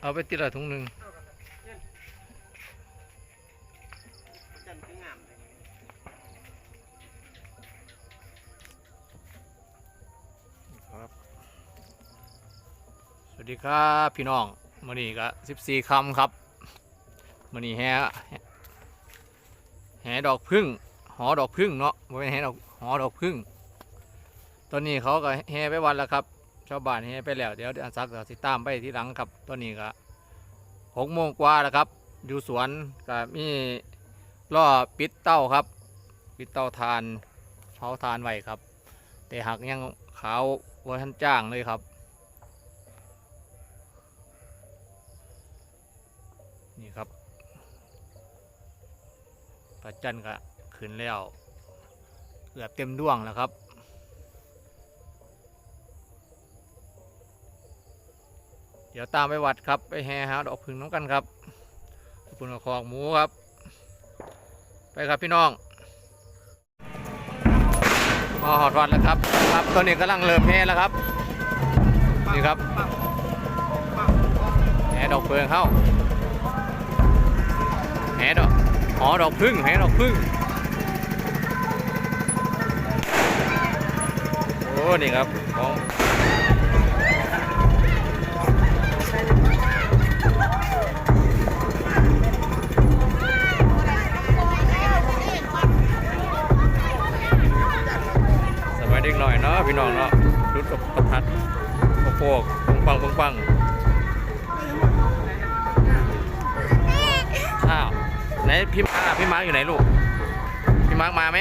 เอาไปติดละถุงหนึ่งจันทร์คืองามเลยครับ สวัสดีครับพี่น้องมื่อนี้ก็สิบสี่คำครับมื่อนี้แห่แห่ดอกพึ่ง หอดอกพึ่งเนาะไม่เป็นแห่ดอกหอดอกพึ่ง ตอนนี้เขาก็แห่ไปวันแล้วครับ ชาวบ้านแห่ไปแล้ว เดี๋ยวอาซักจะติตามไปที่หลังครับตอนนี้ก็หกโมงกว่าแล้วครับ อยู่สวนก็มีล่อปิดเต้าครับ ปิดเต้าทานเผาทานไว้ครับ แต่หักยังขาวว่าท่านจ้างเลยครับนี่ครับพระจันทร์ก็ขึ้นแล้วเกือบเต็มดวงแล้วครับ เดี๋ยวตามไปวัดครับไปแห่หาดอกพึ่งน้ำกันครับขอบคุณกับของหมูครับ ไปครับพี่น้องมาหอดวัดแล้วครับครับตอนนี้กำลังเริ่มแห่แล้วครับนี่ครับแห่ดอกเฟืองเข้าแห่ดอกหอดอกพึ่งแห่ดอกพึ่งโอ้นี่ครับของ หน่อยเนาะพี่น้องเนาะรุดกับประทัดโอ้โหปังปังปังปังอ้าวไหนพี่มาพี่มาร์คอยู่ไหนลูก พี่มาร์คมาไหม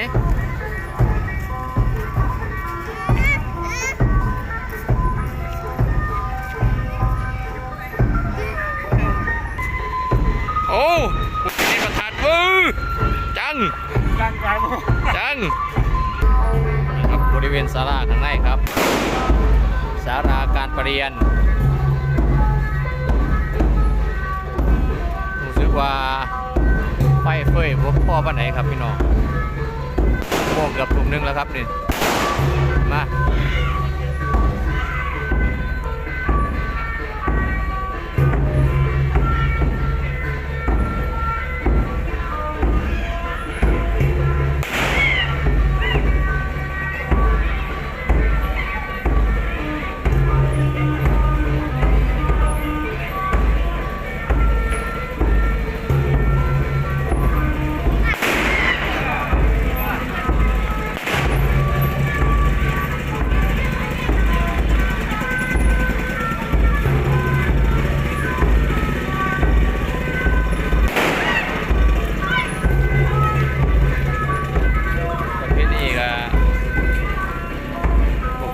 ณศาลาข้างในครับศาลาการประเรียนรู้สึกว่าไฟเฟยพวกพ่อป้านไหนครับพี่น้องโมงเกือบทุ่มหนึงแล้วครับนี่มา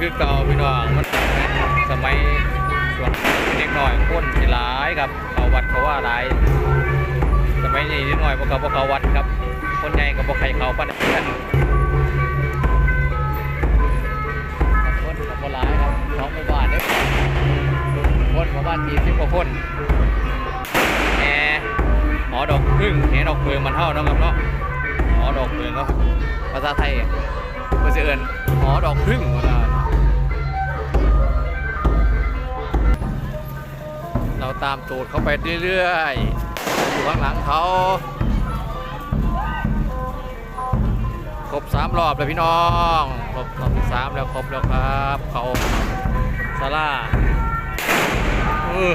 คือเก่าพี่น้องมันสมัยส่วนเด็กน้อยคนสิหลายครับเขาวัดเขาว่าหลายสมัยนี้นิดหน่อยพวกเขาพวกเขาวัดครับ คนใหญ่กับพวกใครเขาปั้นกันคนกับพวกหลายครับสองหมู่บ้านเด้อคนหมู่บ้านยี่สิบกว่าคนแหน่หอดอกพึ่งแหนดอกเพืองมันเท่านาะครับเนาะหอดอกเพืองก็ภาษาไทยเพื่อจะเอินหอดอกพึ่งวลา ตามตูดเขาไปเรื่อยๆ อยู่ข้างหลังเขาครบสามรอบแล้วพี่น้องครบรอบที่สามแล้วครบแล้วครับเขาซาร่าเออ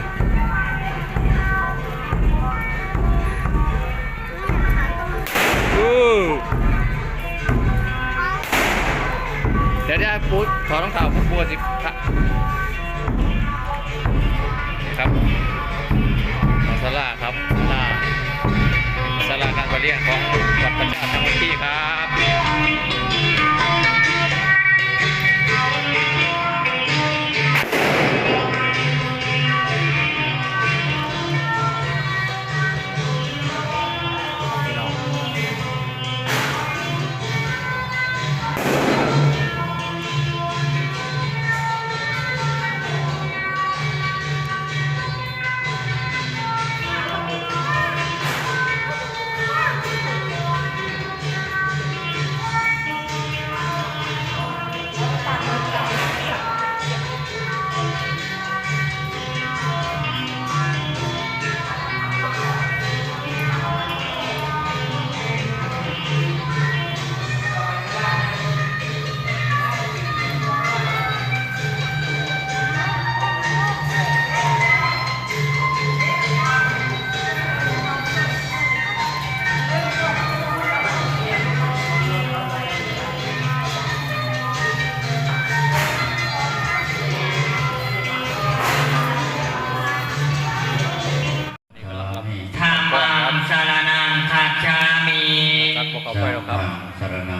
เออเดี๋ยวเดี๋ยวปูถอดรองเท้าปูปูสิครับ ครับซาร่าครับซาร่าศาลาการประเรียนของวัดปัญญาธรรมที่ครับ อไปแล้วครับ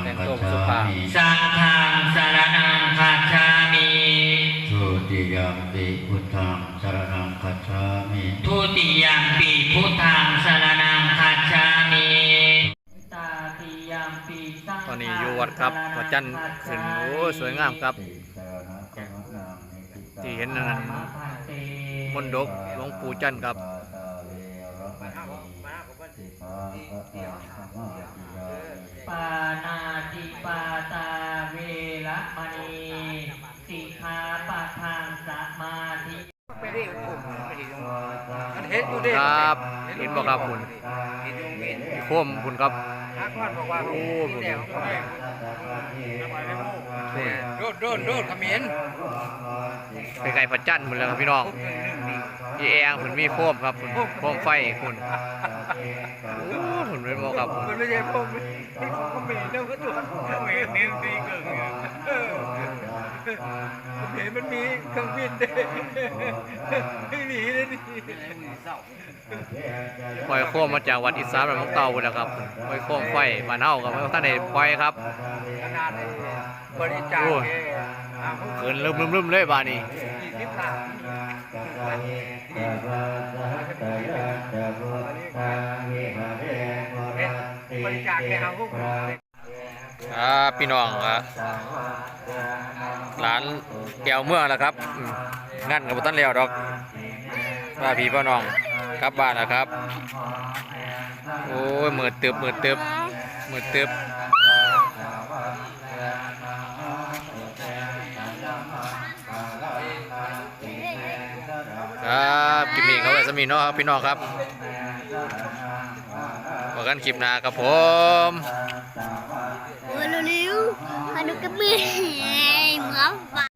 แตงตัวสุภาสังฆังสารนังคาชามีทุติยมปิพุทธังสารนังคาชามีทุติยมปิพุทธังสารนังคาชามิตอนนี้อยู่วัดครับพระจันทร์ขึ้นโอ้สวยงามครับ ที่เห็นนั้นมนดกหลวงปู่จันทร์ครับ ครับเห็นบ่ครับคุณโคมคุณครับอาคอนบอกว่าโอ้เดี๋ยวโดดโดดโดดขมิ้นไปไกลพระจันทร์หมดแล้วครับพี่น้องพี่แองคุณมีโคมครับคุณโคมไฟคุณโอ้คุณเป็นบ่ครับคุณมันไม่ใช่พวกนี้ขมิ้นเนี่ยก็ตัวขมิ้นนี่ตีเกิงเออ ขมิ้นมันมีเครื่องบินเด้ไม่หนีเลยนี่ปล่อยโคมมาจากวัดอีสานบ้านของเต่าหมดแล้วครับปล่อยโคมไฟบ้านเฮากับท่านได้ปล่อยครับขนาดบริจาคแค่อ่าเกินลืมๆๆเลยบ้านนี้ยี่สิบล้านบริจาคแค่เอาพวกครับพี่น้องครับ ร้านแก้วเมืองแล้วครับงั้นกับต้นแล้วดอกว่าพี่พ่อน้องกลับบ้านแล้วครับ โอ้ยมืดตึบมืดตึบมืดตึบครับคลิปนี้เขาไว้สมีเนาะครับพี่น้องครับบอกกันคลิปหน้าครับผม นุกระบือหมอปลา